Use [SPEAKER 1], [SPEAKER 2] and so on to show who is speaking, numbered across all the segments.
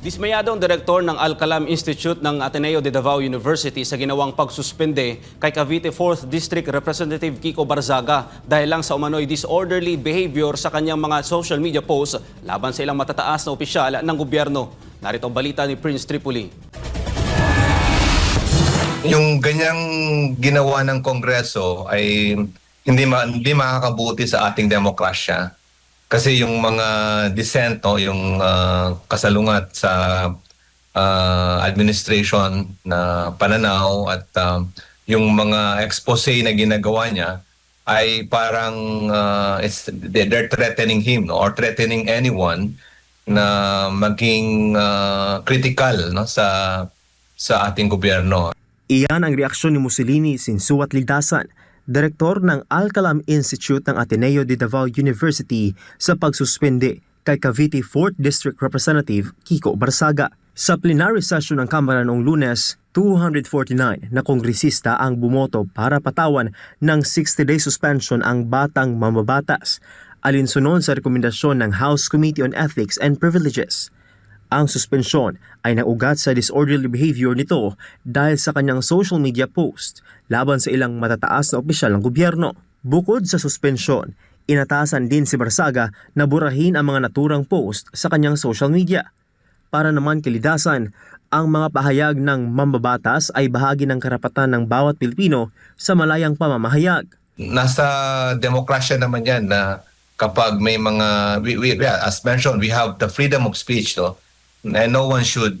[SPEAKER 1] Dismayado ang direktor ng Alcalam Institute ng Ateneo de Davao University sa ginawang pagsuspende kay Cavite 4th District Representative Kiko Barzaga dahil lang sa umano'y disorderly behavior sa kanyang mga social media posts laban sa ilang matataas na opisyal ng gobyerno. Narito ang balita ni Prince Tripoli.
[SPEAKER 2] Yung ganyang ginawa ng Kongreso ay hindi ma- hindi makakabuti sa ating demokrasya. Kasi yung mga dissent, no, yung ah, kasalungat sa ah, administration na pananaw at ah, yung mga expose na ginagawa niya ay parang ah, it's, they're threatening him no, or threatening anyone na maging ah, critical no, sa sa ating gobyerno.
[SPEAKER 3] Iyan ang reaksyon ni Mussolini Sinsuat Ligdasan, direktor ng Alcalam Institute ng Ateneo de Davao University sa pagsuspende kay Cavite 4th District Representative Kiko Barsaga. Sa plenary session ng Kamara noong lunes, 249 na kongresista ang bumoto para patawan ng 60-day suspension ang batang mamabatas alinsunod sa rekomendasyon ng House Committee on Ethics and Privileges. Ang suspensyon ay naugat sa disorderly behavior nito dahil sa kanyang social media post laban sa ilang matataas na opisyal ng gobyerno. Bukod sa suspensyon, inatasan din si Barsaga na burahin ang mga naturang post sa kanyang social media. Para naman kalidasan, ang mga pahayag ng mambabatas ay bahagi ng karapatan ng bawat Pilipino sa malayang pamamahayag.
[SPEAKER 2] nasa demokrasya naman yan na kapag may mga we, we, as mentioned we have the freedom of speech no and no one should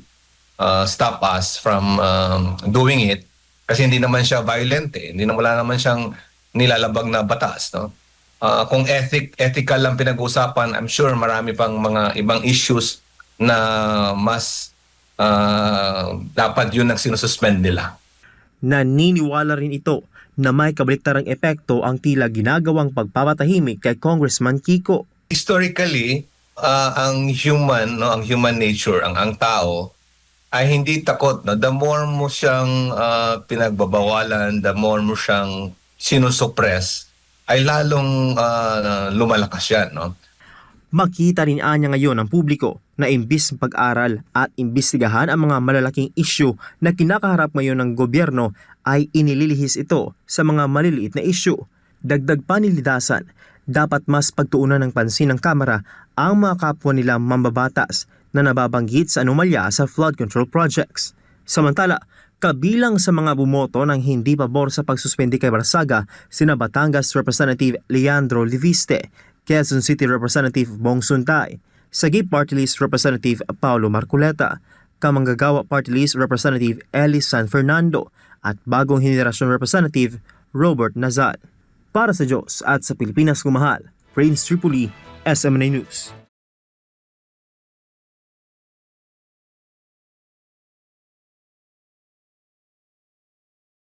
[SPEAKER 2] uh, stop us from um, doing it kasi hindi naman siya violent eh. Hindi naman wala naman siyang nilalabag na batas no? Uh, kung ethic ethical lang pinag-uusapan I'm sure marami pang mga ibang issues na mas uh, dapat yun ang sinususpend nila.
[SPEAKER 3] Naniniwala rin ito na may kabaliktarang epekto ang tila ginagawang pagpapatahimik kay Congressman Kiko.
[SPEAKER 2] historically uh, ang human no ang human nature ang ang tao ay hindi takot no the more mo siyang uh, pinagbabawalan the more mo siyang sinusuppress ay lalong uh, lumalakas yan no
[SPEAKER 3] Makita rin anya ngayon ng publiko na imbis pag-aral at imbestigahan ang mga malalaking isyu na kinakaharap ngayon ng gobyerno ay inililihis ito sa mga maliliit na isyu. Dagdag panilidasan, dapat mas pagtuunan ng pansin ng Kamara ang mga kapwa nila mambabatas na nababanggit sa anomalya sa flood control projects. Samantala, kabilang sa mga bumoto ng hindi pabor sa pagsuspende kay Barsaga, sina Batangas Representative Leandro Liviste, Quezon City Representative Bong Suntay, Sagip Party List Representative Paulo Marculeta, Kamanggagawa Party List Representative Ellie San Fernando at Bagong Henerasyon Representative Robert Nazat. Para sa Diyos at sa Pilipinas kumahal, Prince Tripoli, SMNA News.